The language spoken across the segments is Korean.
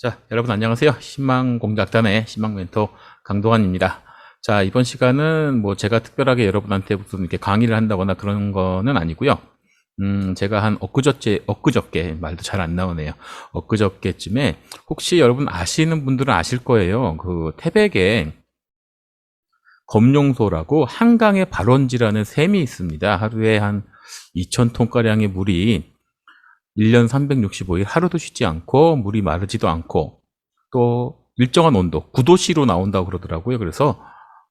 자, 여러분 안녕하세요. 신망공작단의 신망멘토 강동환입니다. 자, 이번 시간은 뭐 제가 특별하게 여러분한테 무슨 이렇게 강의를 한다거나 그런 거는 아니고요. 음, 제가 한 엊그저께, 엊그저께, 말도 잘 안 나오네요. 엊그저께쯤에 혹시 여러분 아시는 분들은 아실 거예요. 그 태백에 검룡소라고 한강의 발원지라는 샘이 있습니다. 하루에 한 2,000톤가량의 물이 1년 365일 하루도 쉬지 않고 물이 마르지도 않고 또 일정한 온도, 9도씨로 나온다고 그러더라고요. 그래서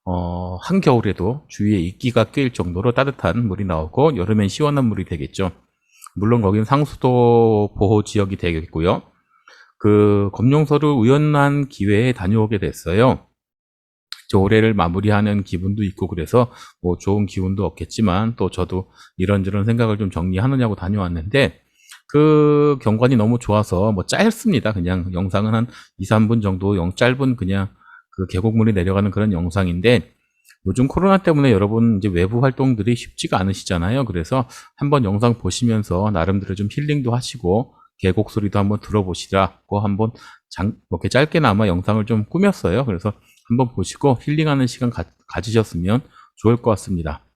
어, 한겨울에도 주위에 이끼가 낄 정도로 따뜻한 물이 나오고 여름엔 시원한 물이 되겠죠. 물론 거긴 상수도 보호 지역이 되겠고요. 그 검룡소를 우연한 기회에 다녀오게 됐어요. 저 올해를 마무리하는 기분도 있고 그래서 뭐 좋은 기운도 없겠지만 또 저도 이런저런 생각을 좀 정리하느냐고 다녀왔는데 그 경관이 너무 좋아서 뭐 짧습니다. 그냥 영상은 한 2, 3분 정도 영 짧은 그냥 그 계곡물이 내려가는 그런 영상인데 요즘 코로나 때문에 여러분 이제 외부 활동들이 쉽지가 않으시잖아요. 그래서 한번 영상 보시면서 나름대로 좀 힐링도 하시고 계곡 소리도 한번 들어보시라고 한번 장, 뭐 이렇게 짧게나마 영상을 좀 꾸몄어요. 그래서 한번 보시고 힐링하는 시간 가, 가지셨으면 좋을 것 같습니다.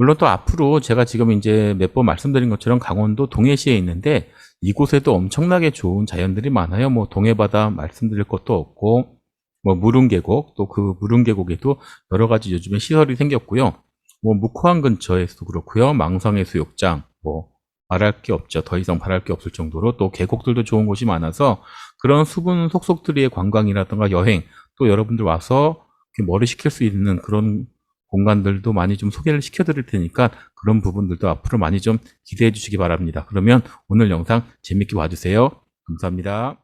물론 또 앞으로 제가 지금 이제 몇 번 말씀드린 것처럼 강원도 동해시에 있는데 이곳에도 엄청나게 좋은 자연들이 많아요. 뭐 동해바다 말씀드릴 것도 없고 뭐 무릉계곡 또 그 무릉계곡에도 여러 가지 요즘에 시설이 생겼고요. 뭐 묵호항 근처에서도 그렇고요. 망상해수욕장 뭐 말할 게 없죠. 더 이상 바랄 게 없을 정도로 또 계곡들도 좋은 곳이 많아서 그런 수분 속속들이의 관광이라든가 여행 또 여러분들 와서 머리 식힐 수 있는 그런 공간들도 많이 좀 소개를 시켜드릴 테니까 그런 부분들도 앞으로 많이 좀 기대해 주시기 바랍니다. 그러면 오늘 영상 재밌게 봐주세요. 감사합니다.